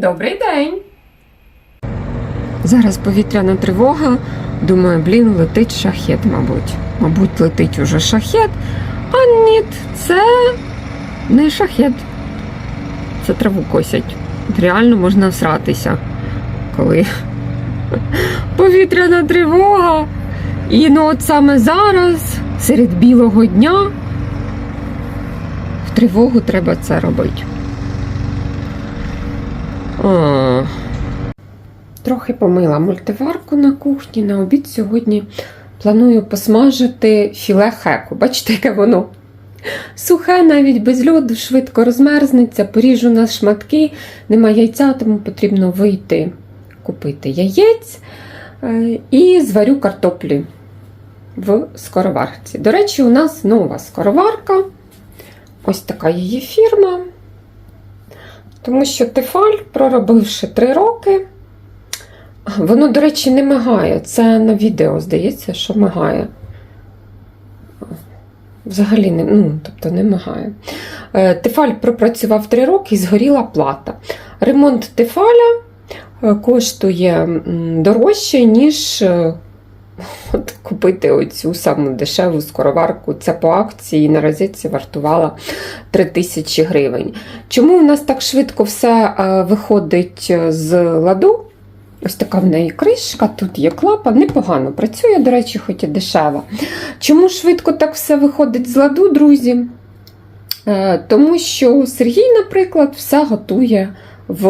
Добрий день! Зараз повітряна тривога. Думаю, блін, летить шахет, мабуть. Мабуть, летить уже шахет. А ні, це не шахет. Це траву косять. Реально можна всратися, коли повітряна тривога. І ну от саме зараз, серед білого дня, в тривогу треба це робити. А. Трохи помила мультиварку на кухні. На обід сьогодні планую посмажити філе хеку. Бачите, яке воно сухе, навіть без льоду, швидко розмерзнеться, поріжу на шматки, нема яйця, тому потрібно вийти купити яєць е, і зварю картоплі в скороварці. До речі, у нас нова скороварка. Ось така її фірма. Тому що Тефаль, проробивши 3 роки, воно, до речі, не мигає. Це на відео, здається, що мигає. Взагалі не, ну, тобто не мигає. Е, Тефаль пропрацював 3 роки і згоріла плата. Ремонт Тефаля е, коштує дорожче, ніж е, от, купити оцю саму дешеву скороварку. Це по акції на розетці вартувала 3000 гривень. Чому у нас так швидко все е, виходить з ладу? Ось така в неї кришка, тут є клапан, непогано працює, до речі, хоч і дешева. Чому швидко так все виходить з ладу, друзі? Е, Тому що Сергій, наприклад, все готує в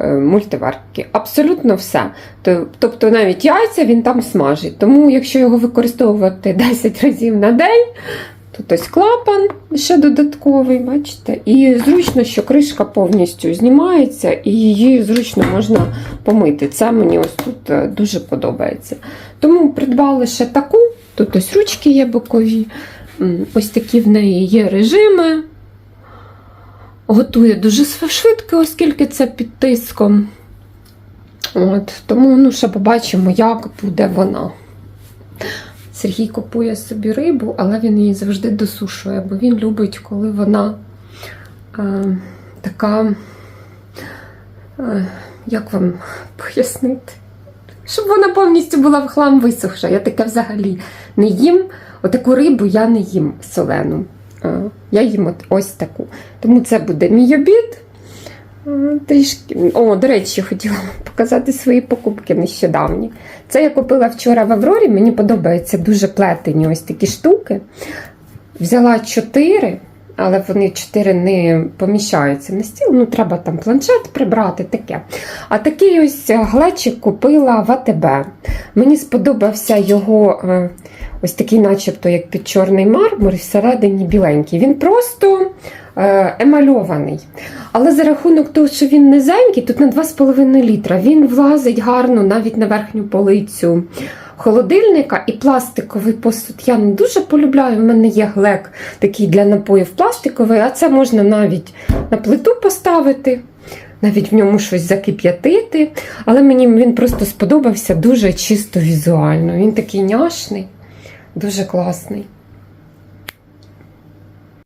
е, мультиварці. Абсолютно все. Тобто навіть яйця він там смажить. Тому, якщо його використовувати 10 разів на день, Тут ось клапан ще додатковий, бачите? І зручно, що кришка повністю знімається і її зручно можна помити. Це мені ось тут е, дуже подобається. Тому придбали ще таку. Тут ось ручки є бокові. Ось такі в неї є режими. Готує дуже швидко, оскільки це під тиском. От, тому ну, ще побачимо, як буде вона. Сергій купує собі рибу, але він її завжди досушує, бо він любить, коли вона е, така, е, як вам пояснити, щоб вона повністю була в хлам висохша. Я таке взагалі не їм. Отаку рибу я не їм солену. Е, я їм от ось таку. Тому це буде мій обід. Е, Трішки. О, до речі, хотіла показати свої покупки нещодавні. Це я купила вчора в Аврорі, мені подобаються дуже плетені ось такі штуки. Взяла чотири, але вони чотири не поміщаються на стіл. Ну, треба там планшет прибрати, таке. А такий ось глечик купила в АТБ. Мені сподобався його е, ось такий, начебто, як під чорний мармур, всередині біленький. Він просто емальований. Але за рахунок того, що він низенький, тут на 2,5 літра, він влазить гарно навіть на верхню полицю холодильника і пластиковий посуд. Я не дуже полюбляю. У мене є глек такий для напоїв пластиковий, а це можна навіть на плиту поставити. Навіть в ньому щось закип'ятити, але мені він просто сподобався дуже чисто візуально. Він такий няшний, дуже класний.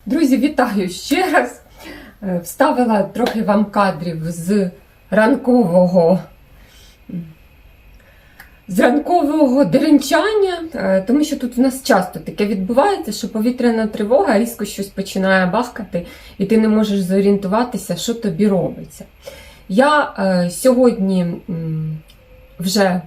Друзі, вітаю ще раз. Е, Вставила трохи вам кадрів з ранкового з ранкового деренчання, е, тому що тут у нас часто таке відбувається, що повітряна тривога різко щось починає бахкати, і ти не можеш зорієнтуватися, що тобі робиться. Я е, сьогодні вже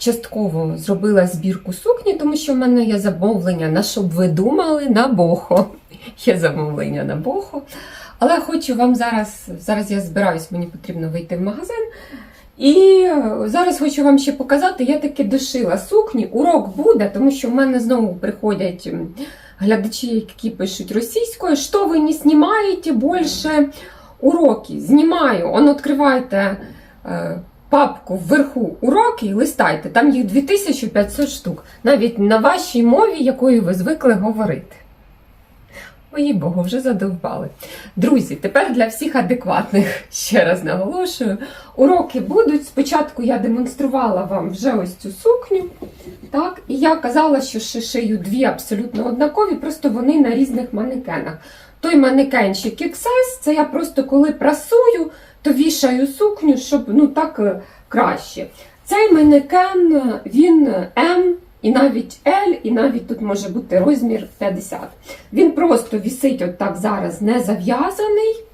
частково зробила збірку сукні, тому що в мене є замовлення на щоб ви думали на бохо. Є замовлення на бохо. Але хочу вам зараз, зараз я збираюсь, мені потрібно вийти в магазин. І зараз хочу вам ще показати, я таки дошила сукні. Урок буде, тому що в мене знову приходять глядачі, які пишуть російською, що ви не знімаєте більше уроки. Знімаю. Он відкривайте е, папку вверху уроки і листайте. Там їх 2500 штук. Навіть на вашій мові, якою ви звикли говорити. Мої Богу, вже задовбали. Друзі, тепер для всіх адекватних, ще раз наголошую, уроки будуть. Спочатку я демонструвала вам вже ось цю сукню. Так, і я казала, що шию дві абсолютно однакові, просто вони на різних манекенах. Той манекенчик XS, це я просто коли прасую, то вішаю сукню, щоб ну так е, краще. Цей манекен, е, він М, і навіть L, і навіть тут може бути розмір 50. Він просто вісить отак зараз не зав'язаний.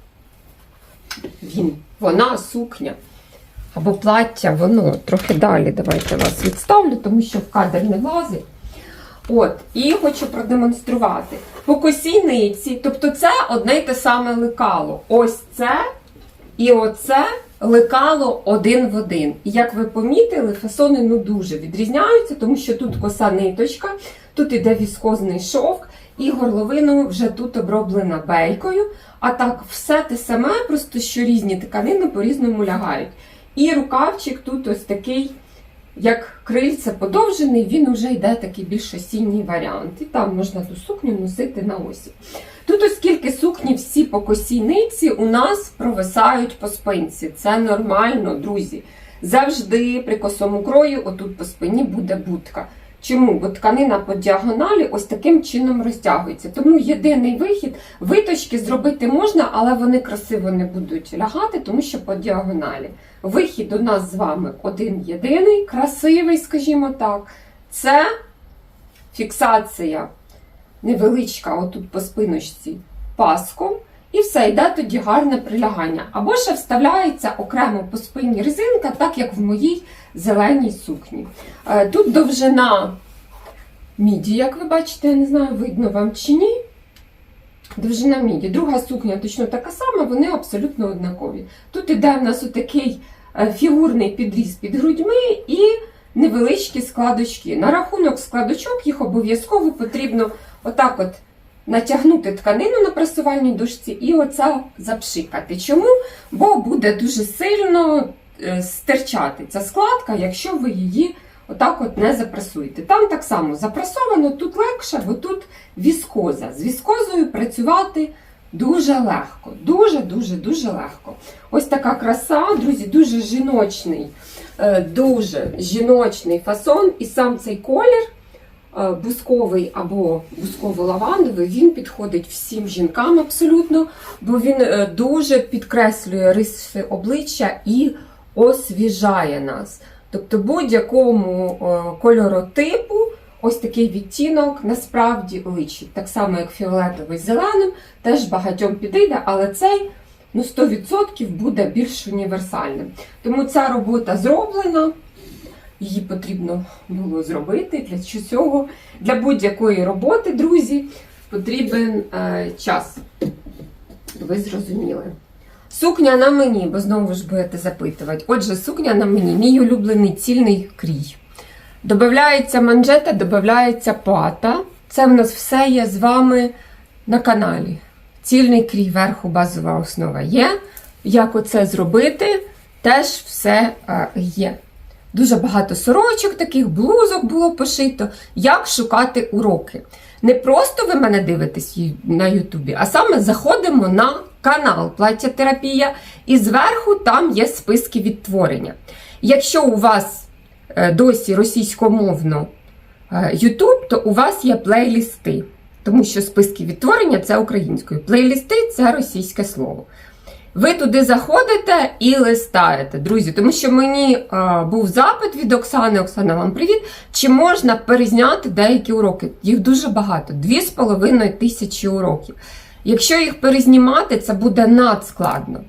Він, вона сукня. Або плаття, воно трохи далі. Давайте вас відставлю, тому що в кадр не влазить. От, і хочу продемонструвати. По косійниці, тобто це одне й те саме лекало. Ось це і оце лекало один в один. І як ви помітили, фасони ну дуже відрізняються, тому що тут коса ниточка, тут іде віскозний шовк, і горловину вже тут оброблена бейкою. А так, все те саме, просто що різні тканини по-різному лягають. І рукавчик тут ось такий, як крильце подовжений, він вже йде такий більш осінній варіант. І там можна ту сукню носити на осінь. Тут, оскільки сукні всі по косійниці, у нас провисають по спинці. Це нормально, друзі. Завжди при косому крою, отут по спині буде будка. Чому? Бо тканина по діагоналі ось таким чином розтягується. Тому єдиний вихід виточки зробити можна, але вони красиво не будуть лягати, тому що по діагоналі. Вихід у нас з вами один єдиний, красивий, скажімо так. Це фіксація невеличка, отут по спиночці, паском. І все, йде тоді гарне прилягання. Або ще вставляється окремо по спині резинка, так як в моїй зеленій сукні. Е, Тут довжина міді, як ви бачите, я не знаю, видно вам чи ні. Довжина міді. Друга сукня точно така сама, вони абсолютно однакові. Тут іде в нас отакий е, фігурний підріз під грудьми і невеличкі складочки. На рахунок складочок їх обов'язково потрібно отак от натягнути тканину на пресувальній дошці і оце запшикати. Чому? Бо буде дуже сильно е, стирчати ця складка, якщо ви її отак от не запресуєте. Там так само запресовано, тут легше, бо тут віскоза. З віскозою працювати дуже легко. Дуже-дуже дуже легко. Ось така краса, друзі, дуже жіночний, е, дуже жіночний фасон, і сам цей колір. Е, Бусковий або бусково-лавандовий, він підходить всім жінкам абсолютно, бо він е, дуже підкреслює риси обличчя і освіжає нас. Тобто будь-якому е, кольоротипу ось такий відтінок насправді личить. Так само, як фіолетовий зеленим, теж багатьом підійде, але цей ну, 100% буде більш універсальним. Тому ця робота зроблена. Її потрібно було зробити. Для цього для будь-якої роботи, друзі, потрібен е, час. Ви зрозуміли. Сукня на мені, бо знову ж будете запитувати. Отже, сукня на мені, мій улюблений цільний крій. Додається манжета, додається пата. Це в нас все є з вами на каналі. Цільний крій верху, базова основа є. Як оце зробити, теж все е, є. Дуже багато сорочок, таких блузок було пошито. Як шукати уроки? Не просто ви мене дивитесь на Ютубі, а саме заходимо на канал Плаття Терапія, і зверху там є списки відтворення. Якщо у вас е, досі російськомовно е, Ютуб, то у вас є плейлісти, тому що списки відтворення це українською. Плейлісти це російське слово. Ви туди заходите і листаєте, друзі, тому що мені е, був запит від Оксани. Оксана, вам привіт. Чи можна перезняти деякі уроки? Їх дуже багато, 2,5 тисячі уроків. Якщо їх перезнімати, це буде надскладно.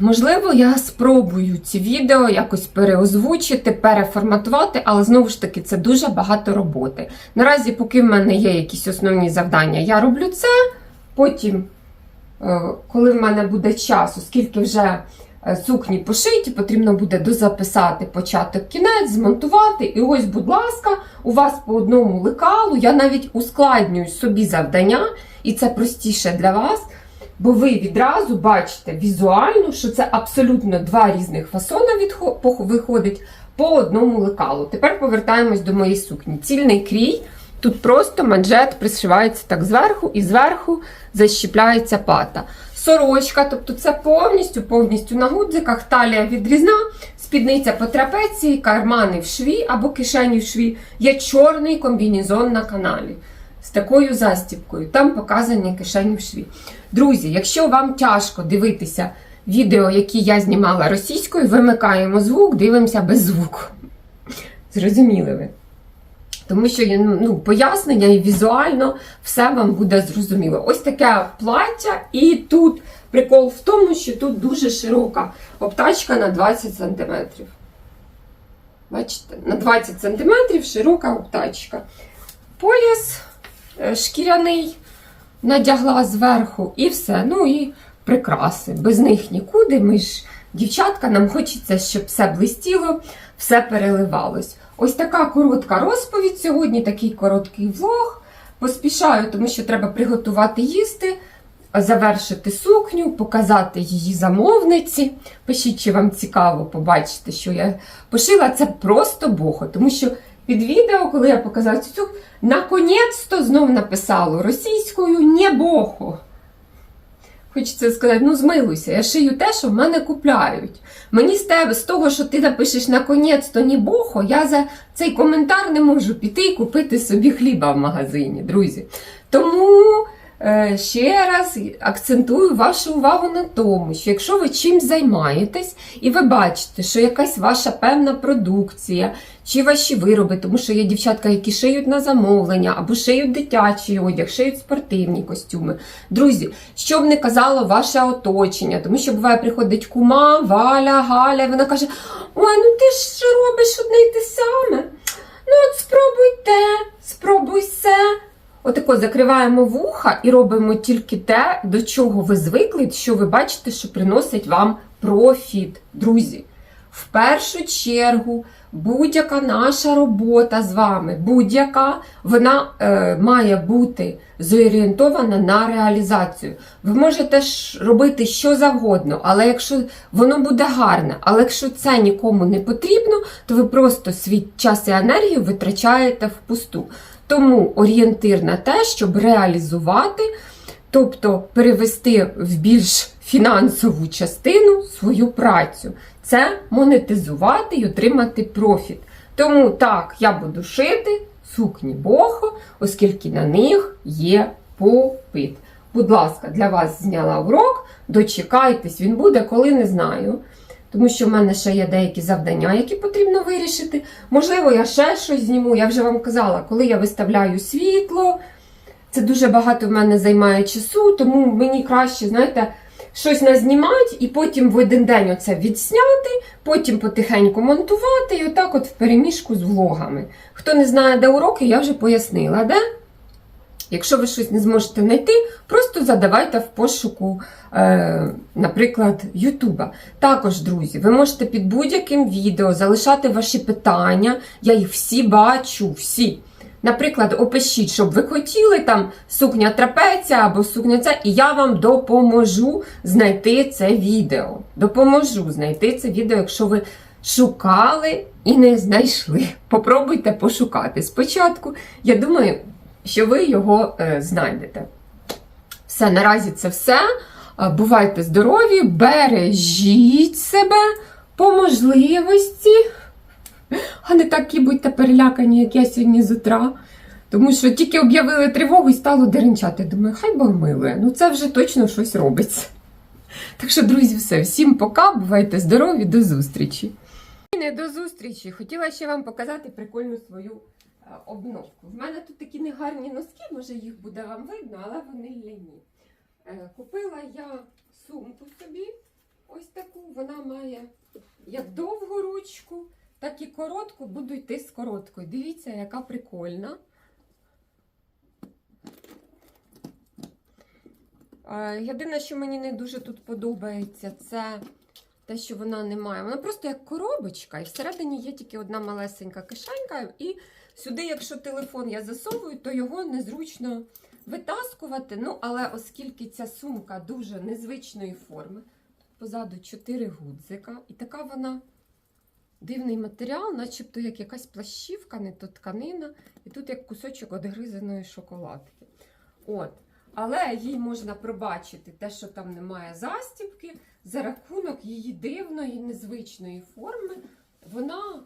Можливо, я спробую ці відео якось переозвучити, переформатувати, але знову ж таки це дуже багато роботи. Наразі, поки в мене є якісь основні завдання, я роблю це. Потім, коли в мене буде час, оскільки вже е, сукні пошиті, потрібно буде дозаписати початок кінець, змонтувати. І ось, будь ласка, у вас по одному лекалу. Я навіть ускладнюю собі завдання, і це простіше для вас. Бо ви відразу бачите візуально, що це абсолютно два різних відхо- виходить по одному лекалу. Тепер повертаємось до моєї сукні. Цільний крій. Тут просто манжет пришивається так зверху, і зверху защіпляється пата. Сорочка, тобто це повністю повністю на гудзиках, талія відрізна, спідниця по трапеції, кармани в шві або кишені в шві. Є чорний комбінезон на каналі з такою застіпкою. Там показані кишені в шві. Друзі, якщо вам тяжко дивитися відео, які я знімала російською, вимикаємо звук, дивимося без звуку. Зрозуміли ви? Тому що ну, пояснення і візуально все вам буде зрозуміло. Ось таке плаття, і тут прикол в тому, що тут дуже широка обтачка на 20 см. Бачите, на 20 см широка обтачка. Пояс е, шкіряний надягла зверху і все. Ну і прикраси. Без них нікуди. Ми ж дівчатка, нам хочеться, щоб все блистіло, все переливалось. Ось така коротка розповідь сьогодні, такий короткий влог. Поспішаю, тому що треба приготувати їсти, завершити сукню, показати її замовниці. Пишіть, чи вам цікаво побачити, що я пошила. Це просто бохо, тому що під відео, коли я показала цю сукню, наконець-то знов написало російською не бохо. Хочеться сказати, ну змилуйся, я шию те, що в мене купляють. Мені з тебе, з того, що ти напишеш наконець-то ні бохо, я за цей коментар не можу піти і купити собі хліба в магазині, друзі. Тому ще раз акцентую вашу увагу на тому, що якщо ви чим займаєтесь, і ви бачите, що якась ваша певна продукція, чи ваші вироби, тому що є дівчатка, які шиють на замовлення, або шиють дитячий одяг, шиють спортивні костюми. Друзі, що б не казало ваше оточення, тому що буває, приходить кума, Валя, Галя, і вона каже: Ой, ну ти ж робиш одне й те саме. Ну, от спробуй те, спробуй все. Отако закриваємо вуха і робимо тільки те, до чого ви звикли, що ви бачите, що приносить вам профіт, друзі. В першу чергу, будь-яка наша робота з вами, будь-яка, вона е, має бути зорієнтована на реалізацію. Ви можете ж робити що завгодно, але якщо воно буде гарне, але якщо це нікому не потрібно, то ви просто свій час і енергію витрачаєте впусту. Тому орієнтир на те, щоб реалізувати, тобто перевести в більш фінансову частину свою працю. Це монетизувати і отримати профіт. Тому так, я буду шити сукні бохо, оскільки на них є попит. Будь ласка, для вас зняла урок. Дочекайтесь, він буде, коли не знаю. Тому що в мене ще є деякі завдання, які потрібно вирішити. Можливо, я ще щось зніму. Я вже вам казала, коли я виставляю світло, це дуже багато в мене займає часу, тому мені краще, знаєте, щось назнімати і потім в один день оце відсняти, потім потихеньку монтувати і отак от в переміжку з влогами. Хто не знає, де уроки, я вже пояснила, де? Якщо ви щось не зможете знайти, просто задавайте в пошуку, е, наприклад, Ютуба. Також, друзі, ви можете під будь-яким відео залишати ваші питання. Я їх всі бачу, всі. Наприклад, опишіть, щоб ви хотіли там сукня трапеція або сукня ця, і я вам допоможу знайти це відео. Допоможу знайти це відео, якщо ви шукали і не знайшли. Попробуйте пошукати. Спочатку, я думаю, що ви його е, знайдете. Все, наразі це все. Е, Бувайте здорові, бережіть себе по можливості. А не такі будьте перелякані, як я сьогодні з утра. Тому що тільки об'явили тривогу і стало деренчати. Думаю, хай Бог милує. Ну це вже точно щось робиться. Так що, друзі, все, всім пока, бувайте здорові, до зустрічі. І не до зустрічі. Хотіла ще вам показати прикольну свою обновку. В мене тут такі негарні носки, може їх буде вам видно, але вони ляні. Е, Купила я сумку собі, ось таку. Вона має як довгу ручку, так і коротку, буду йти з короткою. Дивіться, яка прикольна. Е, Єдине, що мені не дуже тут подобається, це те, що вона не має. Вона просто як коробочка, і всередині є тільки одна малесенька кишенька. І сюди, якщо телефон я засовую, то його незручно витаскувати. Ну, але оскільки ця сумка дуже незвичної форми, позаду 4 гудзика, і така вона дивний матеріал, начебто як якась плащівка, не то тканина, і тут як кусочок одгризаної шоколадки. От. Але їй можна пробачити те, що там немає застібки, за рахунок її дивної, незвичної форми. Вона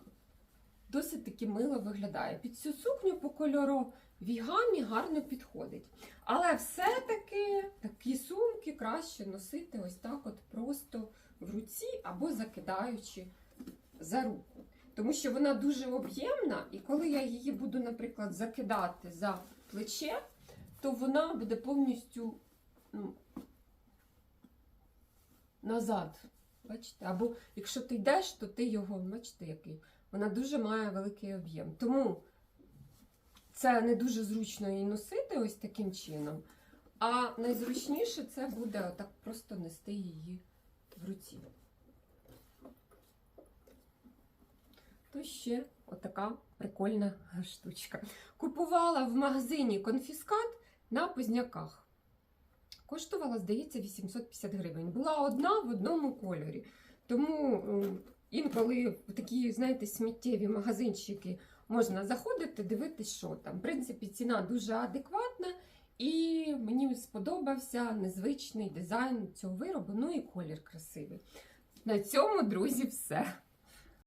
досить таки мило виглядає. Під цю сукню по кольору вігамі гарно підходить. Але все-таки такі сумки краще носити ось так от просто в руці або закидаючи за руку. Тому що вона дуже об'ємна, і коли я її буду, наприклад, закидати за плече, то вона буде повністю ну, назад. Бачите? Або якщо ти йдеш, то ти його, бачите, який. Вона дуже має великий об'єм. Тому це не дуже зручно її носити ось таким чином. А найзручніше це буде отак просто нести її в руці. То ще отака прикольна штучка. Купувала в магазині конфіскат на позняках. Коштувала, здається, 850 гривень. Була одна в одному кольорі. Тому інколи в такі, знаєте, сміттєві магазинчики можна заходити, дивитись, що там. В принципі, ціна дуже адекватна, і мені сподобався незвичний дизайн цього виробу, ну і колір красивий. На цьому, друзі, все.